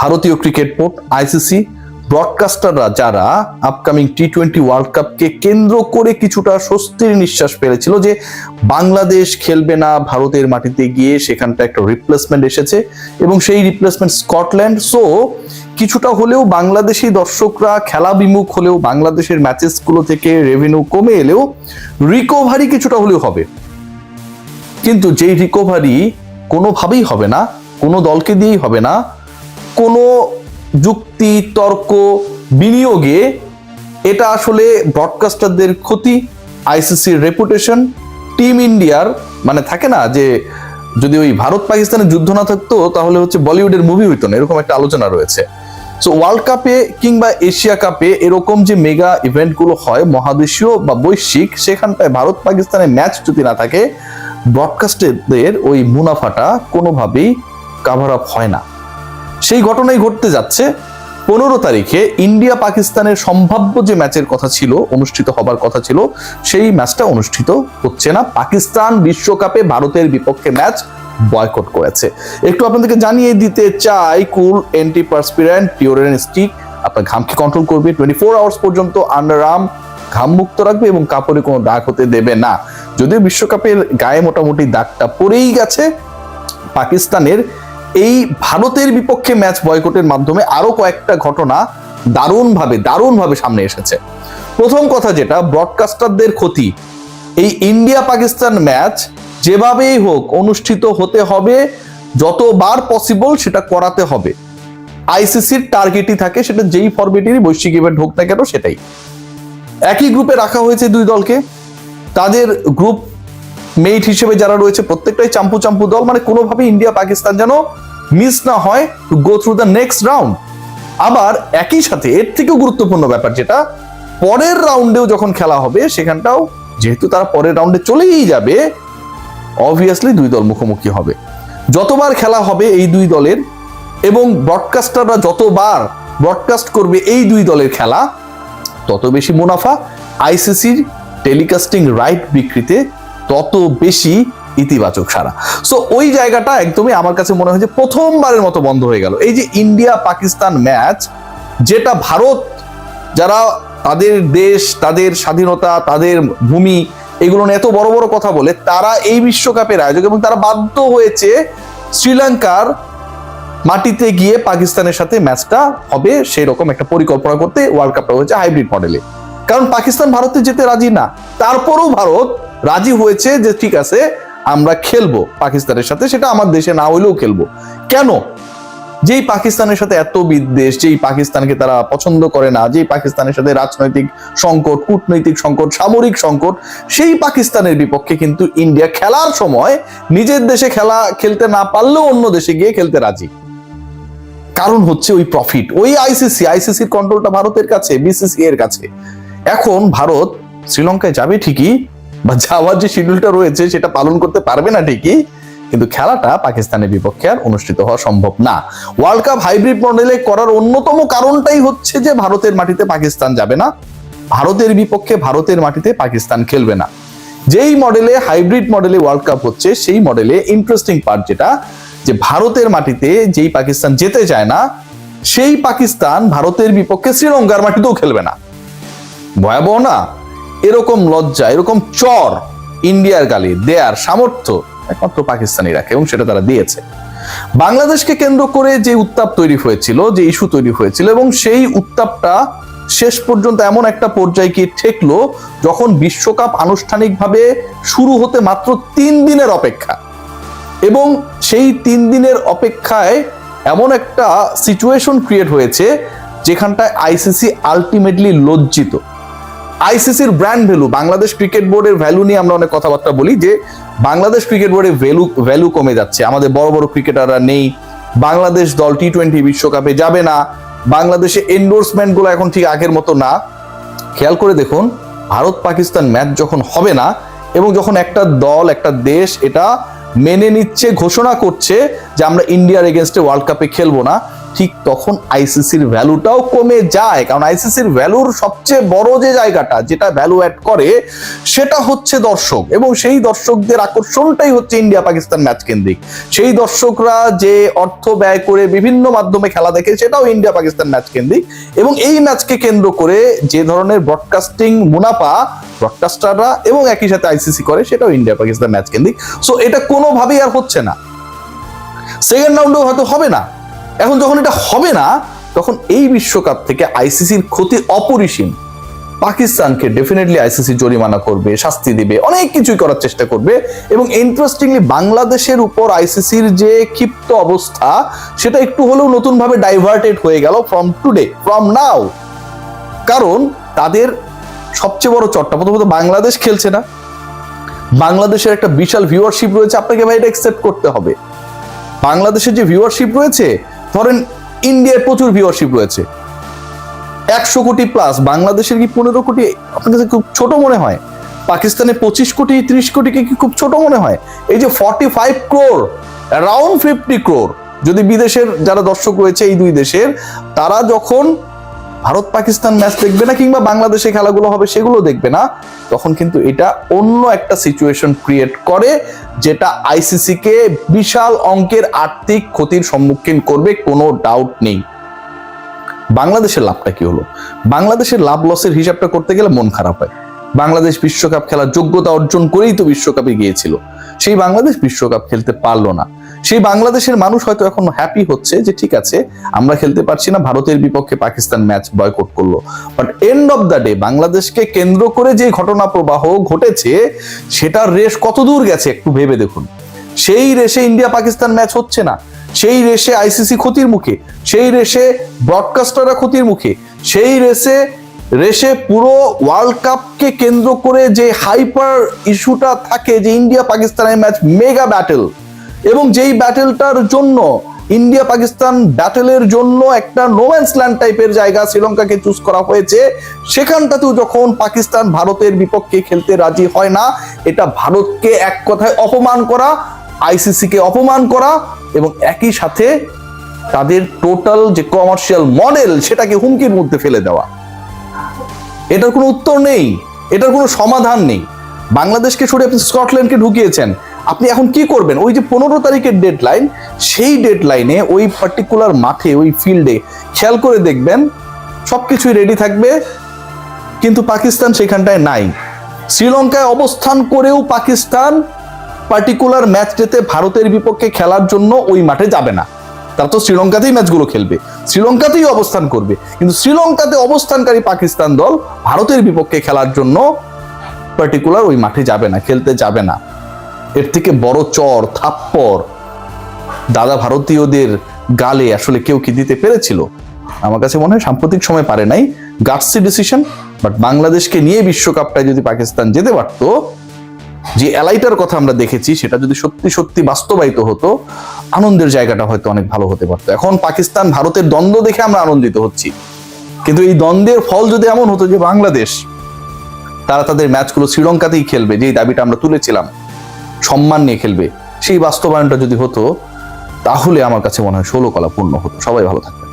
ভারতীয় cricket board ICC ব্রডকাস্টাররা যারা আপকামিং টি টোয়েন্টি ওয়ার্ল্ড কাপকে কেন্দ্র করে কিছুটা স্বস্তির নিঃশ্বাস ফেলেছিল যে বাংলাদেশ খেলবে না, ভারতের মাটিতে গিয়ে সেখানটা একটা রিপ্লেসমেন্ট এসেছে এবং সেই রিপ্লেসমেন্ট স্কটল্যান্ড সো কিছুটা হলেও বাংলাদেশি দর্শকরা খেলা বিমুখ হলেও, বাংলাদেশের ম্যাচেসগুলো থেকে রেভিনিউ কমে এলেও রিকভারি কিছুটা হলেও হবে। কিন্তু যেই রিকভারি কোনোভাবেই হবে না, কোনো দলকে দিয়েই হবে না। কোনো যুক্তি, তর্ক, বিনিয়োগে এটা আসলে ব্রডকাস্টারদের ক্ষতি। আইসিসির রেপুটেশন টিম ইন্ডিয়ার মানে থাকে না যে যদি ওই ভারত পাকিস্তানের যুদ্ধ না থাকতো, তাহলে হচ্ছে বলিউডের মুভি হইতো না, এরকম একটা আলোচনা রয়েছে। সো ওয়ার্ল্ড কাপে কিংবা এশিয়া কাপে এরকম যে মেগা ইভেন্টগুলো হয়, মহাদেশীয় বা বৈশ্বিক, সেখানটায় ভারত পাকিস্তানের ম্যাচ যদি না থাকে ব্রডকাস্টারদের ওই মুনাফাটা কোনোভাবেই কাভার আপ হয় না। সেই ঘটনাই ঘটতে যাচ্ছে। পনেরো তারিখে ইন্ডিয়া পাকিস্তানের সম্ভাব্য যে ম্যাচের কথা ছিল, অনুষ্ঠিত হবার কথা ছিল, সেই ম্যাচটা অনুষ্ঠিত হচ্ছে না। পাকিস্তান বিশ্বকাপে ভারতের বিপক্ষে ম্যাচ বয়কট করেছে। একটু আপনাদেরকে জানিয়ে দিতে চাই, কুল, এন্টি পার্সপিরেন্ট, পিওরেন স্টিক, আপনার ঘামকে কন্ট্রোল করবে। টোয়েন্টি ফোর আওয়ার্স পর্যন্ত আন্ডার আর্ম ঘাম মুক্ত রাখবে এবং কাপড়ে কোনো দাগ হতে দেবে না। যদিও বিশ্বকাপের গায়ে মোটামুটি দাগটা পড়েই গেছে, পাকিস্তানের এই ভারতের বিপক্ষে ম্যাচ বয়কটের মাধ্যমে আরও কয়েকটা ঘটনা দারুণভাবে দারুণভাবে সামনে এসেছে। প্রথম কথা যেটা ব্রডকাস্টারদের ক্ষতি। এই ইন্ডিয়া পাকিস্তান ম্যাচ যেভাবেই হোক অনুষ্ঠিত হতে হবে, যতবার পসিবল সেটা করাতে হবে। আইসিসির টার্গেটই থাকে, সেটা যেই ফরম্যাটেরই বৈশ্বিক ইভেন্ট হোক না কেন সেটাই। একই গ্রুপে রাখা হয়েছে দুই দলকে। তাদের গ্রুপ মেইট হিসেবে যারা রয়েছে, প্রত্যেকটাই চাম্পু চাম্পু দল মানে কোনোভাবে ইন্ডিয়া পাকিস্তান যেন মিস না হয় to go through the next round আবার একই সাথে এর থেকেও গুরুত্বপূর্ণ ব্যাপার যেটা, পরের রাউন্ডেও যখন খেলা হবে সেখানটাও, যেহেতু তারা পরের রাউন্ডে চলেই যাবে অবভিয়াসলি দুই দল মুখোমুখি হবে। যতবার খেলা হবে এই দুই দলের এবং ব্রডকাস্টাররা যতবার ব্রডকাস্ট করবে এই দুই দলের খেলা, তত বেশি মুনাফা আইসিসির টেলিকাস্টিং রাইট বিক্রিতে তত বেশি ইতিবাচক সারা সো ওই জায়গাটা একদমই আমার কাছে মনে হয় যে প্রথমবারের মতো বন্ধ হয়ে গেল। এই যে ইন্ডিয়া পাকিস্তান ম্যাচ, যেটা ভারত, যারা তাদের দেশ, তাদের স্বাধীনতা, তাদের ভূমি, এগুলো নিয়ে এত বড় বড় কথা বলে, তারা এই বিশ্বকাপের আয়োজক এবং তারা বাধ্য হয়েছে শ্রীলঙ্কার মাটিতে গিয়ে পাকিস্তানের সাথে ম্যাচটা হবে সেই রকম একটা পরিকল্পনা করতে ওয়ার্ল্ড কাপটা হয়েছে হাইব্রিড মডেলে কারণ পাকিস্তান ভারতে যেতে রাজি না। তারপরেও ভারত রাজি হয়েছে যে ঠিক আছে আমরা খেলব পাকিস্তানের সাথে, সেটা আমার দেশে না হইলেও খেলব। কেন? যেই পাকিস্তানের সাথে এত বিদ্বেষ, যেই পাকিস্তানকে তারা পছন্দ করে না, যেই পাকিস্তানের সাথে রাজনৈতিক সংকট, কূটনৈতিক সংকট, সামরিক সংকট, সেই পাকিস্তানের বিপক্ষে কিন্তু ইন্ডিয়া খেলার সময় নিজের দেশে খেলা, খেলতে না পারলেও অন্য দেশে গিয়ে খেলতে রাজি। কারণ হচ্ছে ওই প্রফিট ওই আইসিসি আইসিসির কন্ট্রোলটা ভারতের কাছে বিসিসি এর কাছে। এখন ভারত শ্রীলঙ্কায় যাবে ঠিকই বা যাওয়ার যে শিডিউলটা রয়েছে, সেটা পালন করতে পারবে না ঠিকই, কিন্তু খেলাটা পাকিস্তানের বিপক্ষে আর অনুষ্ঠিত হওয়া সম্ভব না। ওয়ার্ল্ড কাপ হাইব্রিড মডেলে করার অন্যতম কারণটাই হচ্ছে যে ভারতের মাটিতে পাকিস্তান যাবে না। ভারতের বিপক্ষে ভারতের মাটিতে পাকিস্তান খেলবে না। যেই মডেলে হাইব্রিড মডেলে ওয়ার্ল্ড কাপ হচ্ছে, সেই মডেলে ইন্টারেস্টিং পার্ট যেটা, যে ভারতের মাটিতে যেই পাকিস্তান যেতে চায় না, সেই পাকিস্তান ভারতের বিপক্ষে শ্রীলঙ্কার মাটিতেও খেলবে না। ভয়াবহ না? এরকম লজ্জা, এরকম চর ইন্ডিয়ার গালি দেয়ার সামর্থ্য একমাত্র পাকিস্তানি রাখে এবং সেটা তারা দিয়েছে। বাংলাদেশকে কেন্দ্র করে যে উত্তাপ তৈরি হয়েছিল, যে ইস্যু তৈরি হয়েছিল এবং সেই উত্তাপটা শেষ পর্যন্ত এমন একটা পর্যায়ে গিয়ে ঠেকলো যখন বিশ্বকাপ আনুষ্ঠানিকভাবে শুরু হতে মাত্র তিন দিনের অপেক্ষা। এবং সেই তিন দিনের অপেক্ষায় এমন একটা সিচুয়েশন ক্রিয়েট হয়েছে যেখানটায় আইসিসি আলটিমেটলি লজ্জিত। আইসিসির ব্র্যান্ড ভ্যালু বাংলাদেশ ক্রিকেট বোর্ডের ভ্যালু নিয়ে আমরা অনেক কথাবার্তা বলি যে, বাংলাদেশ ক্রিকেট বোর্ডের ভ্যালু ভ্যালু কমে যাচ্ছে। আমাদের বড় বড় ক্রিকেটাররা নেই। বাংলাদেশ দল টি টোয়েন্টি বিশ্বকাপে যাবে না। বাংলাদেশে এন্ডোর্সমেন্টগুলো এখন ঠিক আগের মতো না। খেয়াল করে দেখুন ভারত পাকিস্তান ম্যাচ যখন হবে না, এবং যখন একটা দল, একটা দেশ এটা মেনে নিচ্ছে, ঘোষণা করছে যে আমরা ইন্ডিয়ার এগেনস্টে ওয়ার্ল্ড কাপে খেলব না ঠিক তখন আইসিসির ভ্যালুটাও কমে যায়। কারণ আইসিসির ভ্যালুর সবচেয়ে বড় যে জায়গাটা, যেটা ভ্যালু অ্যাড করে, সেটা হচ্ছে দর্শক। এবং সেই দর্শকদের আকর্ষণটাই হচ্ছে ইন্ডিয়া পাকিস্তান ম্যাচ কেন্দ্রিক সেই দর্শকরা যে অর্থ ব্যয় করে বিভিন্ন মাধ্যমে খেলা দেখে, সেটাও ইন্ডিয়া পাকিস্তান ম্যাচ কেন্দ্রিক এবং এই ম্যাচকে কেন্দ্র করে যে ধরনের ব্রডকাস্টিং মুনাফা ব্রডকাস্টাররা এবং একই সাথে আইসিসি করে, সেটাও ইন্ডিয়া পাকিস্তান ম্যাচ কেন্দ্রিক সো এটা কোনোভাবেই আর হচ্ছে না। সেকেন্ড রাউন্ডেও হয়তো হবে না। এখন যখন এটা হবে না, তখন এই বিশ্বকাপ থেকে আইসিসির ক্ষতি অপরিসীম। পাকিস্তানকে ডেফিনেটলি আইসিসি জরিমানা করবে, শাস্তি দিবে, অনেক কিছুই করার চেষ্টা করবে এবং ইন্টারেস্টিংলি বাংলাদেশের উপর আইসিসির যে ক্ষিপ্ত অবস্থা, সেটা একটু হলেও নতুনভাবে ডাইভার্টেড হয়ে গেল ফ্রম টুডে ফ্রম নাও কারণ তাদের সবচেয়ে বড় চট্টা, প্রথমত বাংলাদেশ খেলছে না। বাংলাদেশের একটা বিশাল ভিউয়ারশিপ রয়েছে, আপনাকে ভাই এটা অ্যাকসেপ্ট করতে হবে। বাংলাদেশের যে ভিউয়ারশিপ রয়েছে ধরেন ইন্ডিয়ায় প্রচুর ভিউয়ারশিপ রয়েছে। একশো কোটি প্লাস বাংলাদেশের কি পনেরো কোটি? আপনার কাছে খুব ছোট মনে হয়? পাকিস্তানে পঁচিশ কোটি, ত্রিশ কোটিকে কি খুব ছোট মনে হয়? এই যে forty five crore around fifty crore যদি বিদেশের যারা দর্শক রয়েছে এই দুই দেশের, তারা যখন ভারত পাকিস্তান ম্যাচ দেখবে না কিংবা বাংলাদেশে খেলাগুলো হবে সেগুলো দেখবে না, তখন কিন্তু এটা অন্য একটা সিচুয়েশন ক্রিয়েট করে, যেটা আইসিসি কে বিশাল অঙ্কের আর্থিক ক্ষতির সম্মুখীন করবে, কোনো ডাউট নেই। বাংলাদেশের লাভটা কি হলো? বাংলাদেশের লাভ লসের হিসাবটা করতে গেলে মন খারাপ হয়। বাংলাদেশ বিশ্বকাপ খেলার যোগ্যতা অর্জন করেই তো বিশ্বকাপে গিয়েছিল। সেই বাংলাদেশ বিশ্বকাপ খেলতে পারল না। সেই বাংলাদেশের মানুষ হয়তো এখন হ্যাপি হচ্ছে যে ঠিক আছে, আমরা খেলতে পারছি না, ভারতের বিপক্ষে পাকিস্তান ম্যাচ বয়কট করল। But end of the day বাংলাদেশকে কেন্দ্র করে যে ঘটনা প্রবাহ ঘটেছে, সেটার রেশ কত দূর গেছে একটু ভেবে দেখুন। সেই রেশে ইন্ডিয়া পাকিস্তান ম্যাচ হচ্ছে না। সেই রেশে আইসিসি ক্ষতির মুখে। সেই রেশে ব্রডকাস্টাররা ক্ষতির মুখে। সেই রেসে রেশে পুরো ওয়ার্ল্ড কাপকে কেন্দ্র করে যে হাইপার ইস্যুটা থাকে যে ইন্ডিয়া পাকিস্তানের ম্যাচ মেগা ব্যাটেল, এবং যেই ব্যাটেলটার জন্য ইন্ডিয়া পাকিস্তান ব্যাটেলের জন্য একটা নোম্যান্স ল্যান্ড টাইপের জায়গা শ্রীলঙ্কাকে চুজ করা হয়েছে, সেখানটাতেও যখন পাকিস্তান ভারতের বিপক্ষে খেলতে রাজি হয় না, এটা ভারতকে এক কথায় অপমান করা আইসিসি কে অপমান করা, এবং একই সাথে তাদের টোটাল যে কমার্শিয়াল মডেল সেটাকে হুমকির মধ্যে ফেলে দেওয়া। এটার কোনো উত্তর নেই, এটার কোনো সমাধান নেই। বাংলাদেশকে সরে আপনি স্কটল্যান্ডকে ঢুকিয়েছেন, আপনি এখন কি করবেন? ওই যে পনেরো তারিখের ডেডলাইন সেই ডেডলাইনে ওই পার্টিকুলার মাঠে, ওই ফিল্ডে খেয়াল করে দেখবেন সব কিছুই রেডি থাকবে, কিন্তু পাকিস্তান সেখানটায় নাই। শ্রীলঙ্কায় অবস্থান করেও পাকিস্তান পার্টিকুলার ম্যাচটাতে ভারতের বিপক্ষে খেলার জন্য ওই মাঠে যাবে না। তারা তো শ্রীলঙ্কাতেই ম্যাচগুলো খেলবে। শ্রীলঙ্কাতেই অবস্থান করবে। কিন্তু শ্রীলঙ্কাতে অবস্থানকারী পাকিস্তান দল ভারতের বিপক্ষে খেলার জন্য পার্টিকুলার ওই মাঠে যাবে না, খেলতে যাবে না। এর থেকে বড় চর থাপ্পর দাদা ভারতীয়দের গালে আসলে কেউ কি দিতে পেরেছিল? আমার কাছে মনে হয় সাম্প্রতিক সময় পারে নাই। গাটসি ডিসিশন বাট বাংলাদেশকে নিয়ে বিশ্বকাপটায় যদি পাকিস্তান যেতে পারতো যে এলাইটার কথা আমরা দেখেছি, সেটা যদি সত্যি সত্যি বাস্তবায়িত হতো, আনন্দের জায়গাটা হয়তো অনেক ভালো হতে পারতো। এখন পাকিস্তান, ভারতের দ্বন্দ্ব দেখে আমরা আনন্দিত হচ্ছি। কিন্তু এই দ্বন্দ্বের ফল যদি এমন হতো যে বাংলাদেশ, তারা তাদের ম্যাচগুলো শ্রীলঙ্কাতেই খেলবে, যেই দাবিটা আমরা তুলেছিলাম, সম্মান নিয়ে খেলবে, সেই বাস্তবায়নটা যদি হতো, তাহলে আমার কাছে মনে হয় ষোলো কলা পূর্ণ হতো। সবাই ভালো থাকবে